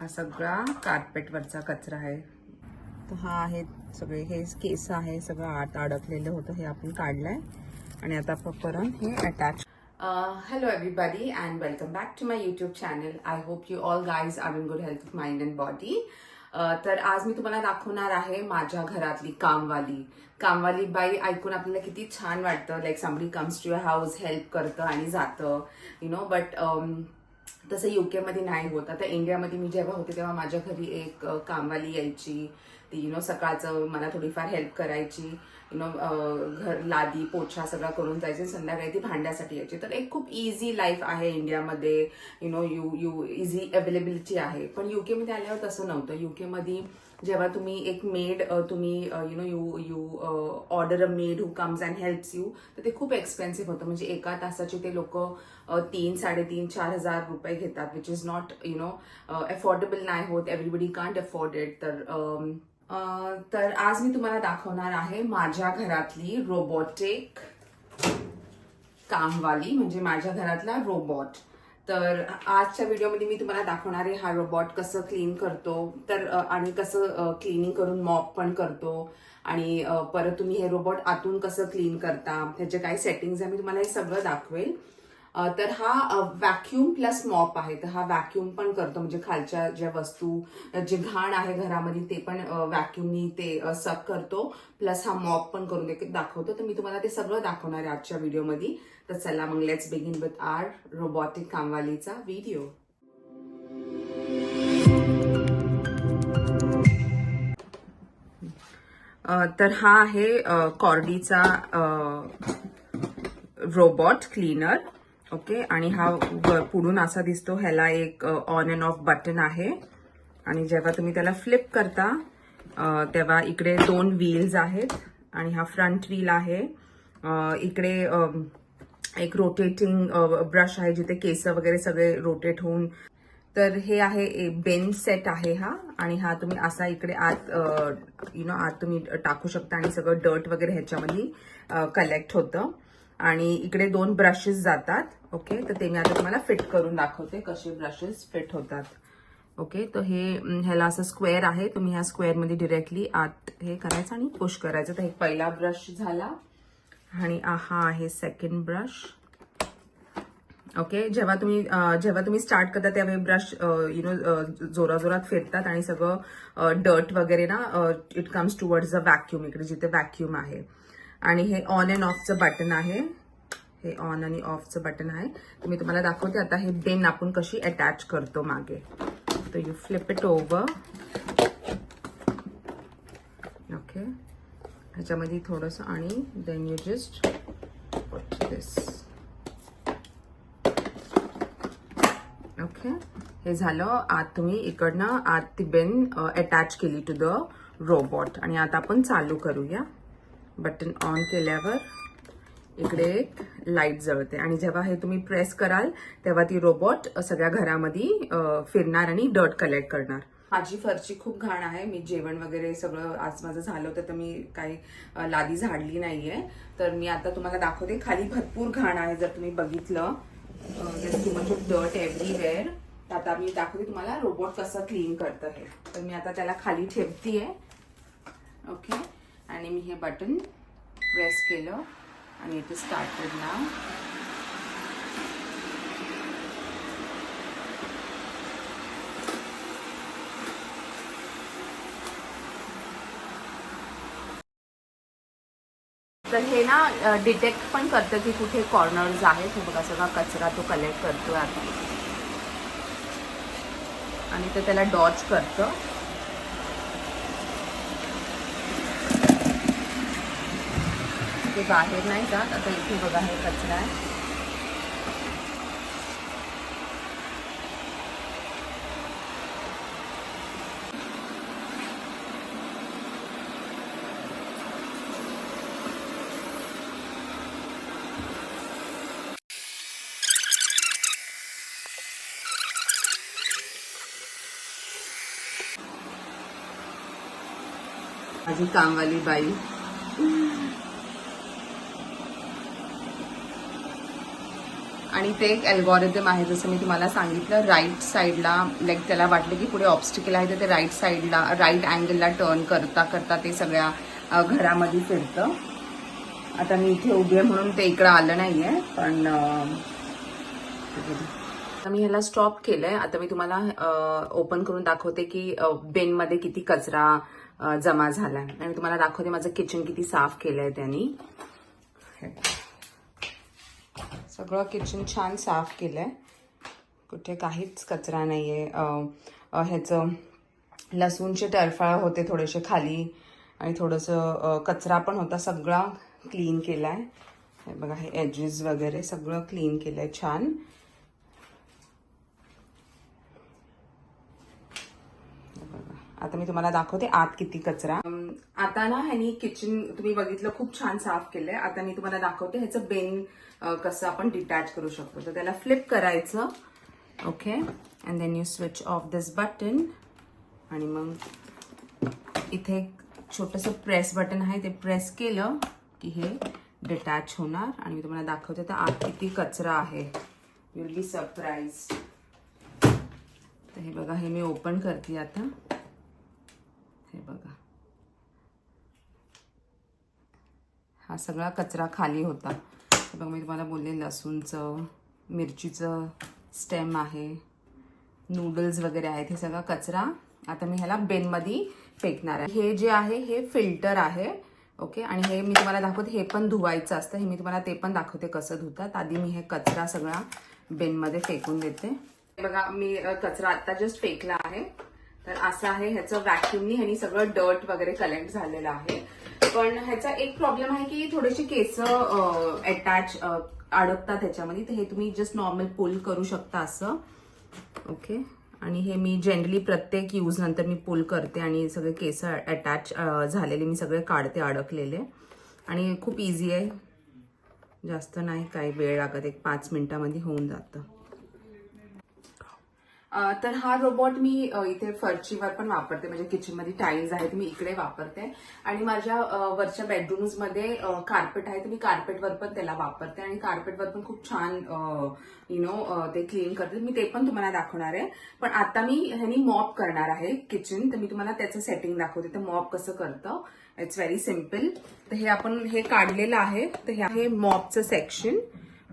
हा सगळा कार्पेटवरचा कचरा आहे. तर हा आहे सगळे हे केस आहे सगळं आत अडकलेलं होतं हे आपण काढलंय. आणि आता प- हे attach hello everybody and welcome back to my YouTube channel I hope you all guys are in good health of mind and body तर आज मी तुम्हाला दाखवणार आहे माझ्या घरातली कामवाली. कामवाली बाई ऐकून आपल्याला किती छान वाटतं like somebody comes to your house help करतं आणि जातं यु नो बट तसं युकेमध्ये नाही होत. आता इंडियामध्ये मी जेव्हा होते तेव्हा माझ्या घरी एक कामवाली यायची. ती यु नो सकाळचं मला थोडीफार हेल्प करायची. यु नो घर लादी पोछा सगळं करून जायची. संध्याकाळी ती भांड्यासाठी यायची. तर एक खूप इझी लाईफ आहे इंडियामध्ये you know you you easy availability आहे. पण युकेमध्ये आल्यावर तसं नव्हतं. युकेमध्ये जेव्हा तुम्ही एक मेड तुम्ही you know you you order a maid who comes and helps you तर ते खूप एक्सपेन्सिव्ह होतं. म्हणजे एका तासाचे ते लोक तीन साडेतीन चार हजार रुपये घेतात which is not you know affordable नाही होत. एव्हरीबडी कांट अफोर्ड इट तर तर आज मी तुम्हाला दाखवणार आहे माझ्या घरातली रोबोटिक कामवाली म्हणजे माझ्या घरातला रोबोट तर आजच्या व्हिडिओमध्ये मी तुम्हाला दाखवणार आहे हा रोबोट कसं क्लीन करतो. तर आणि कसं क्लिनिंग करून मॉप पण करतो. आणि परत तुम्ही हे रोबोट आतून कसं क्लीन करता त्याचे काय सेटिंग्स आहे मी तुम्हाला हे सगळं दाखवेल. तर हा व्हॅक्यूम प्लस मॉप आहे. तर हा व्हॅक्यूम पण करतो. म्हणजे खालच्या ज्या वस्तू जे घाण आहे घरामध्ये ते पण व्हॅक्यूमनी ते सक करतो. प्लस हा मॉप पण करून दाखवतो. तर मी तुम्हाला ते सगळं दाखवणार आहे आजच्या व्हिडिओमध्ये तर चला मग let's begin with our robotic कामवालीचा video तर हा आहे कॉर्डीचा रोबोट क्लीनर ओके आणि हा पुढून असा दिसतो ह्याला एक ऑन अँड ऑफ बटन आहे. आणि जेव्हा तुम्ही त्याला फ्लिप करता तेव्हा इकडे दोन व्हील्स आहेत आणि हा फ्रंट व्हील आहे. इकडे एक रोटेटिंग ब्रश आहे जिथे केस वगैरे सगळे रोटेट होऊन. तर हे आहे बेन सेट आहे हा. आणि हा तुम्ही असा इकडे आत यु नो आत तुम्ही टाकू शकता आणि सगळं डर्ट वगैरे ह्याच्यामध्ये कलेक्ट होतं. आणि इकडे दोन ब्रशेस जातात ओके तर ते मी आता तुम्हाला फिट करून दाखवते कसे ब्रशेस फिट होतात. ओके तर हे ह्याला असं स्क्वेअर आहे. तुम्ही ह्या स्क्वेअरमध्ये डिरेक्टली आत हे करायचं आणि पुश करायचं. तर हे पहिला ब्रश झाला. आणि हा आहे सेकंड ब्रश ओके जेव्हा तुम्ही जेव्हा तुम्ही स्टार्ट करता त्यावेळी ब्रश यु नो जोराजोरात फिरतात आणि सगळं डर्ट वगैरे ना it comes towards the vacuum इकडे जिथे व्हॅक्यूम आहे. आणि हे ऑन अँड ऑफचं बटन आहे. हे ऑन आणि ऑफचं बटन आहे. तर मी तुम्हाला दाखवते आता हे बेन आपण कशी अटॅच करतो मागे. तर you flip it over okay ह्याच्यामध्ये थोडंसं आणि then you just this okay हे झालं. आत तुम्ही इकडनं आत ती बेन अटॅच केली टू द रोबोट आणि आता आपण चालू करूया. बटन ऑन केल्यावर इकडे एक लाइट जळते. आणि जेव्हा हे तुम्ही प्रेस कराल तेव्हा ती रोबोट सगळ्या घरामध्ये फिरणार आणि डर्ट कलेक्ट करणार. माझी फरची खूप घाण आहे. मी जेवण वगैरे सगळं आज माझं झालं होतं तर मी काही लादी झाडली नाहीये. तर मी आता तुम्हाला दाखवते. खाली भरपूर घाण आहे जर तुम्ही बघितलं. टू मच ऑफ डट एव्हरीवेअर तर आता मी दाखवते तुम्हाला रोबोट कसं क्लीन करतं हे. तर मी आता त्याला खाली ठेवतीये. ओके. आणि मी हे बटन प्रेस केलं आणि इथे स्टार्टेड ना तर हे ना डिटेक्ट पण करतं की कुठे कॉर्नर्स आहेत. हे बघा सगळा कचरा तो कलेक्ट करतोय आता. आणि ते त्याला डॉच करतं. ते बाहेर नाही जात आता इथे बघा हे। कचरा आहे माझी कामवाली बाई आणि ते एक अल्गोरिदम आहे जसं मी तुम्हाला सांगितलं राईट साईडला लाईक त्याला वाटलं की पुढे ऑब्स्टिकल आहे तर ते राईट साईडला राईट अँगलला टर्न करता करता ते सगळ्या घरामध्ये फिरतं. आता मी इथे उभी आहे म्हणून ते इकडं आलं नाही आहे पण आता मी ह्याला स्टॉप केलंय. आता मी तुम्हाला ओपन करून दाखवते की बेनमध्ये किती कचरा जमा जमा झालाय. आणि तुम्हाला दाखवते माझं किचन किती साफ केलंय त्यांनी. सगळं किचन छान साफ केलंय. कुठे काहीच कचरा नाही आहे ह्याचं लसूणचे टरफाळ होते थोडेसे खाली आणि थोडंसं कचरा पण होता. सगळा क्लीन केलाय. आहे बघा हे एजेस वगैरे सगळं क्लीन केलंय छान. आता मी तुम्हाला दाखवते आत किती कचरा. आता ना ह्यानी किचन तुम्ही बघितलं खूप छान साफ केलंय. आता मी तुम्हाला दाखवते ह्याचं बेन कसं आपण डिटॅच करू शकतो. तर त्याला फ्लिप करायचं. Okay and then you switch off this button आणि मग इथे एक छोटंसं प्रेस बटन आहे. ते प्रेस केलं की हे डिटॅच होणार. आणि मी तुम्हाला दाखवते तर आत किती कचरा आहे. यू विल बी सरप्राईज तर हे बघा हे मी ओपन करते आता. हे बघा. हा सगळा कचरा खाली होता. बघा मी तुम्हाला बोलले लसूणचं मिरचीचं स्टेम आहे. नूडल्स वगैरे आहेत हे सगळा कचरा आता मी ह्याला बेनमध्ये फेकणार आहे. हे जे आहे हे फिल्टर आहे ओके आणि हे मी तुम्हाला दाखवते हे पण धुवायचं असतं. हे मी तुम्हाला ते पण दाखवते कसं धुतात. आधी मी हे कचरा सगळा बेनमध्ये फेकून देते. हे बघा मी कचरा आता जस्ट फेकला आहे. तर असं आहे ह्याचं व्हॅक्युमनी ह्यानी सगळं डर्ट वगैरे कलेक्ट झालेलं आहे. पण ह्याचा एक प्रॉब्लेम आहे की थोडेसे केस अटॅच अडकतात ह्याच्यामध्ये. तर हे तुम्ही जस्ट नॉर्मल पुल करू शकता असं. ओके आणि हे मी जनरली प्रत्येक यूज नंतर मी पुल करते आणि सगळे केस अटॅच झालेले मी सगळे काढते अडकलेले. आणि खूप इझी आहे. जास्त नाही काही वेळ लागत. एक पाच मिनिटामध्ये होऊन जातं. तर हा रोबोट मी इथे फर्चीवर पण वापरते. म्हणजे किचनमध्ये टाईल्स आहेत मी इकडे वापरते. आणि माझ्या वरच्या बेडरूम्समध्ये कार्पेट आहे तर मी कार्पेटवर पण त्याला वापरते. आणि कार्पेटवर पण खूप छान यु नो ते क्लीन करते. मी ते पण तुम्हाला दाखवणार आहे. पण आता मी ह्यानी मॉप करणार आहे किचन तर मी तुम्हाला त्याचं सेटिंग दाखवते. तर मॉप कसं करतं? इट्स व्हेरी सिंपल तर हे आपण हे काढलेलं आहे. तर हे आहे मॉपचं सेक्शन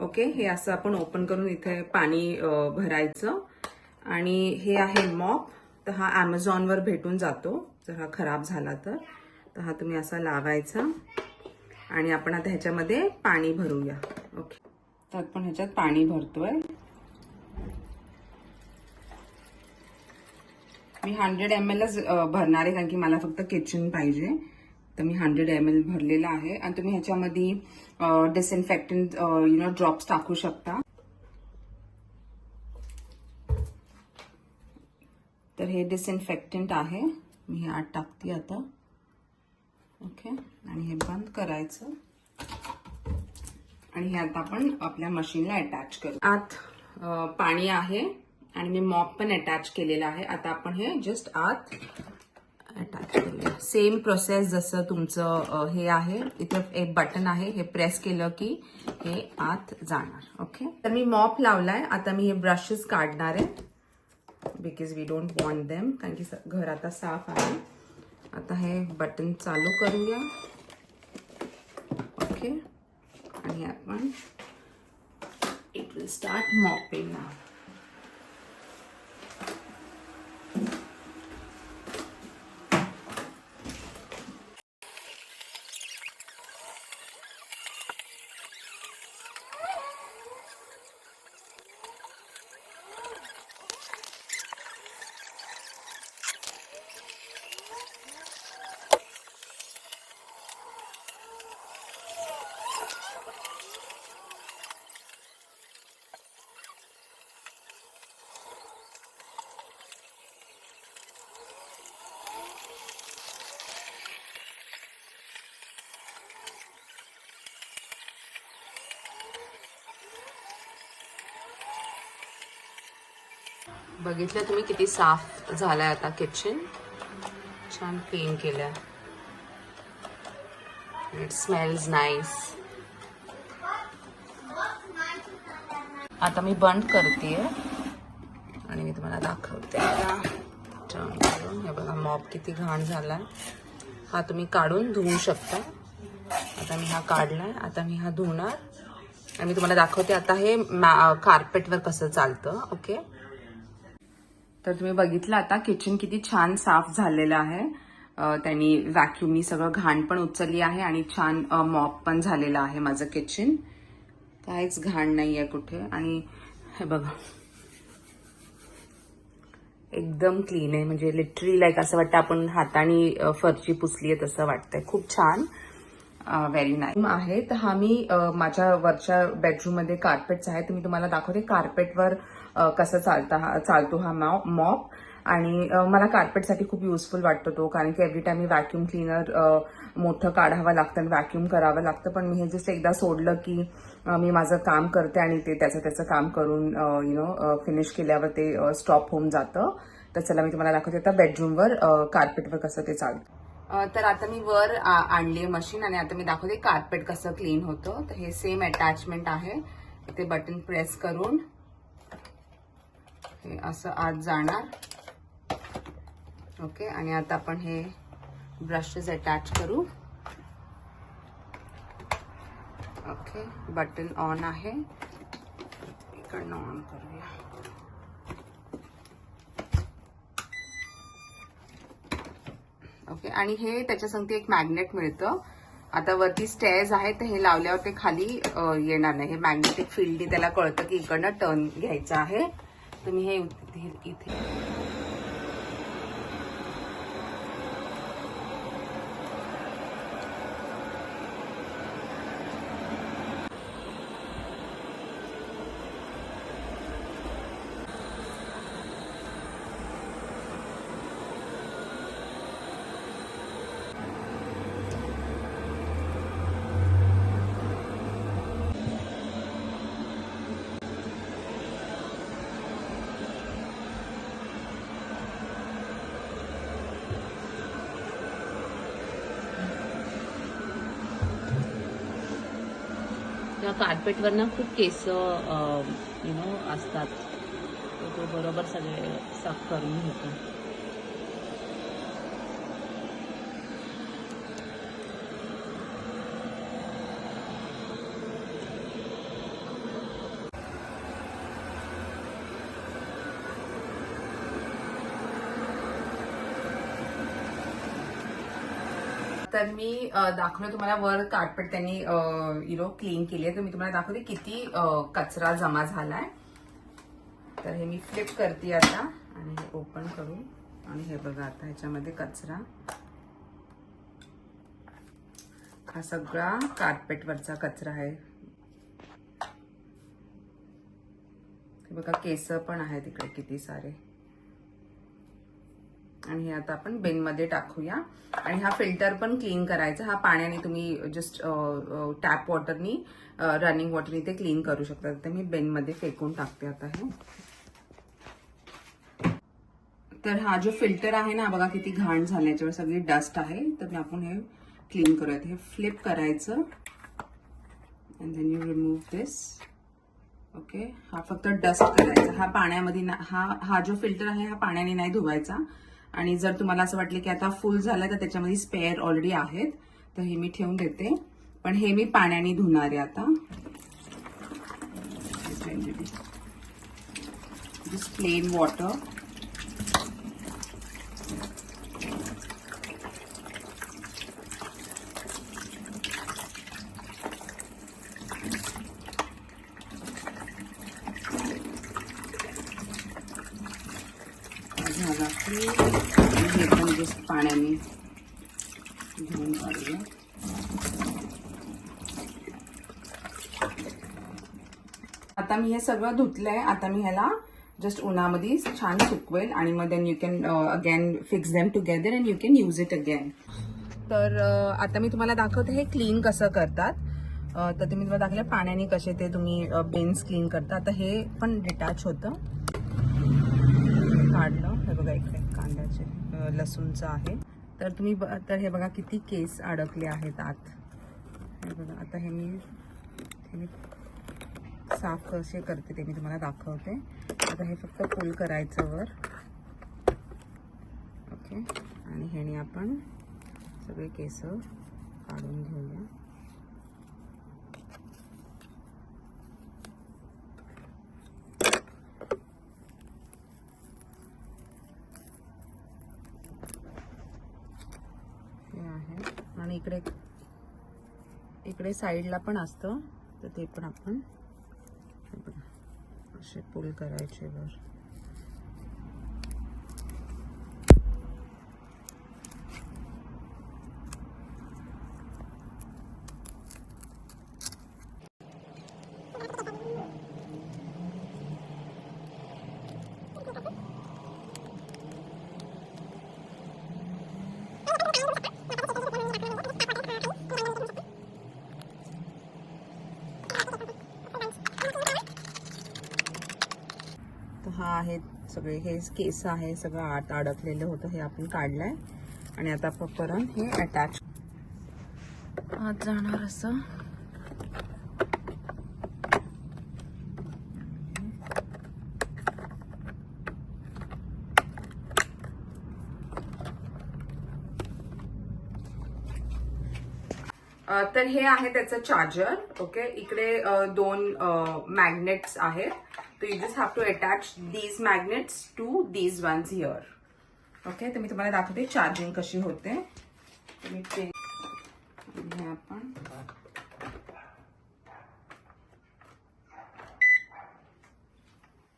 ओके हे असं आपण ओपन करून इथे पाणी भरायचं. आणि हे आहे मॉप. तर हा ॲमेझॉनवर भेटून जातो. जर हा खराब झाला तर. तर हा तुम्ही असा लावायचा. आणि आपण आता ह्याच्यामध्ये पाणी भरूया. ओके तर आपण ह्याच्यात पाणी भरतोय. मी हंड्रेड एम एलच भरणार आहे कारण की मला फक्त किचन पाहिजे. तर मी हंड्रेड एम एल भरलेला आहे. आणि तुम्ही ह्याच्यामध्ये डिसइन्फेक्टंट यु नो ड्रॉप्स टाकू शकता. तर हे डिसइन्फेक्टंट आहे. मी हे आत टाकते आता. ओके आणि हे बंद करायचं. आणि हे आता आपण आपल्या मशीनला अटॅच करू. आत पाणी आहे आणि मी मॉप पण अटॅच केलेला आहे. आता आपण हे जस्ट आत अटॅच केलं सेम प्रोसेस जसं तुमचं हे आहे. इथं एक बटन आहे. हे प्रेस केलं की हे आत जाणार. ओके तर मी मॉप लावलाय. आता मी हे ब्रशेस काढणार आहे. Because we don't want them कारण की घर आता साफ आहे आता हे बटन चालू करूया ओके आणि आपण इट विल स्टार्ट मॉपिंग बघितलं तुम्ही किती साफ झालंय आता किचन छान क्लीन केलं इट स्मेल्स नाईस आता मी बंद करते आणि मी तुम्हाला दाखवते. हे बघा मॉप किती घाण झाला हा तुम्ही काढून धुवू शकता. आता मी हा काढलाय. आता मी हा धुणार. आणि मी तुम्हाला दाखवते आता हे कार्पेटवर कसं चालतं ओके तर तुम्ही बघितलं आता किचन किती छान साफ झालेलं आहे. त्यांनी व्हॅक्युमनी सगळं घाण पण उचलली आहे आणि छान मॉप पण झालेलं आहे माझं किचन काहीच घाण नाही आहे कुठे. आणि हे बघा. एकदम क्लीन आहे. म्हणजे लिटरली लाईक असं वाटतं आपण हाताने फरची पुसली आहे तसं वाटतंय. खूप छान. व्हेरी नाईस आहे. तर हा मी माझ्या वरच्या बेडरूममध्ये कार्पेट्स आहे तर मी तुम्हाला दाखवते. कार्पेटवर कसं चालता हा चालतो हा मॉप. आणि मला कार्पेटसाठी खूप युजफुल वाटतो तो कारण की एव्हरी टाइम मी व्हॅक्यूम क्लीनर मोठं काढावं लागतं आणि व्हॅक्यूम करावं लागतं. पण मी हे जस्ट एकदा सोडलं की मी माझं काम करते आणि ते त्याचं त्याचं काम करून यु नो फिनिश केल्यावर ते स्टॉप होऊन जातं. तर चला मी तुम्हाला दाखवते आता बेडरूमवर कार्पेटवर कसं ते चालतं. तर आता मी वर आणली आहे मशीन आणि आता मी दाखवते कार्पेट कसं क्लीन होतं. तर हे सेम अटॅचमेंट आहे. ते बटन प्रेस करून हे असं आत जाणार. ओके आणि आता आपण हे ब्रशेस अटॅच करू. ओके बटन ऑन आहे. इकडनं ऑन करूया. ओके आणि हे त्याच्या संगती एक मॅग्नेट मिळतं. आता वरती स्टेज आहे तर हे लावल्यावर ते खाली येणार नाही. हे मॅग्नेटिक फील्डनी त्याला कळतं की इकडनं टर्न घ्यायचं आहे. तुम्ही हे इथे कार्पेटवरनं खूप केस यु नो असतात. तो बरोबर सगळे साफ करून घेतो. तर मी दाखवलं तुम्हाला वर कार्पेट त्यांनी यु नो क्लीन केली आहे. तर मी तुम्हाला दाखवते किती कचरा जमा झालाय. तर हे मी फ्लिप करते आता आणि हे ओपन करू आणि हे बघा आता ह्याच्यामध्ये कचरा. हा सगळा कार्पेटवरचा कचरा आहे. बघा केस पण आहे तिकडे किती सारे. आणि हे आता आपण बेनमध्ये टाकूया. आणि हा फिल्टर पण क्लीन करायचा. हा पाण्याने तुम्ही जस्ट टॅप वॉटरनी रनिंग वॉटरनी ते क्लीन करू शकता. तर मी बेनमध्ये फेकून टाकते आता हे. तर हा जो फिल्टर आहे ना बघा किती घाण झाला याच्यावर सगळी डस्ट आहे. तर मी आपण हे क्लीन करूयात. हे फ्लिप करायचं. And then you remove this okay हा फक्त डस्ट करायचा. हा पाण्यामध्ये ना- हा हा जो फिल्टर आहे हा पाण्याने नाही धुवायचा. आणि जर तुम्हाला असं वाटलं की आता फुल झालं तर त्याच्यामध्ये स्पेअर ऑलरेडी आहेत. तर हे मी ठेवून देते. पण हे मी पाण्याने धुणार आहे आता. जस्ट प्लेन वॉटर हे पण जस्ट पाण्याने धुवून काढूया. आता मी हे सगळं धुतलं आहे आता मी ह्याला जस्ट उन्हामध्ये छान सुकवेल आणि मग then you can again fix them together and you can use it again तर uh, आता मी तुम्हाला दाखवते हे क्लीन कसं करतात. Uh, तर तुम्ही तुम्हाला दाखवलं पाण्याने कसे ते तुम्ही uh, बेन्स क्लीन करता. आता हे पण डिटॅच होतं. काढलं. हे बघा इकडे लसूणचं आहे. तर तुम्ही ब- तर हे बघा किती केस अडकले आहेत आत. हे बघा आता हे मी हे मी साफ कसे करते ते मी तुम्हाला दाखवते. आता हे फक्त फुल करायचं वर. ओके आणि ह्याने आपण सगळे केस काढून घेऊया हे आहे आणि इकडे इकडे साईडला पण असतं तर ते पण आपण असे पुल करायचे वर. तर हा आहे सगळे हे केस आहे सगळं आत अडकलेलं होतं हे आपण काढलंय. आणि आता प- परत हे अटॅच आत जाणार असं. तर हे आहे त्याचं चार्जर ओके इकडे दोन मॅग्नेट्स आहेत. तर you just have to attach these magnets to these ones here okay तर मी तुम्हाला दाखवते चार्जिंग कशी होते. ते आपण.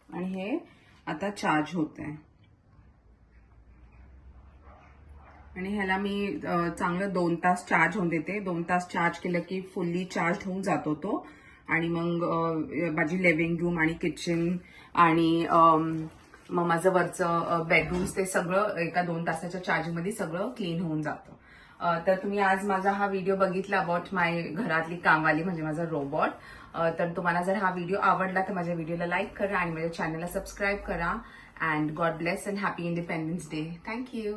आणि हे आता चार्ज होत. आहे आणि ह्याला मी चांगलं दोन तास चार्ज होऊन देते. दोन तास चार्ज केलं की फुल्ली चार्ज होऊन जातो तो. आणि मग माझी लिव्हिंग रूम आणि किचन आणि मग माझं वरचं बेडरूम्स ते सगळं एका दोन तासाच्या चार्जमध्ये सगळं क्लीन होऊन जातं. तर तुम्ही आज माझा हा व्हिडिओ बघितला अबाउट माय घरातली कामवाली म्हणजे माझा रोबोट तर तुम्हाला जर हा व्हिडिओ आवडला तर माझ्या व्हिडिओला लाईक करा आणि माझ्या चॅनलला सबस्क्राईब करा. And god bless and happy independence day thank you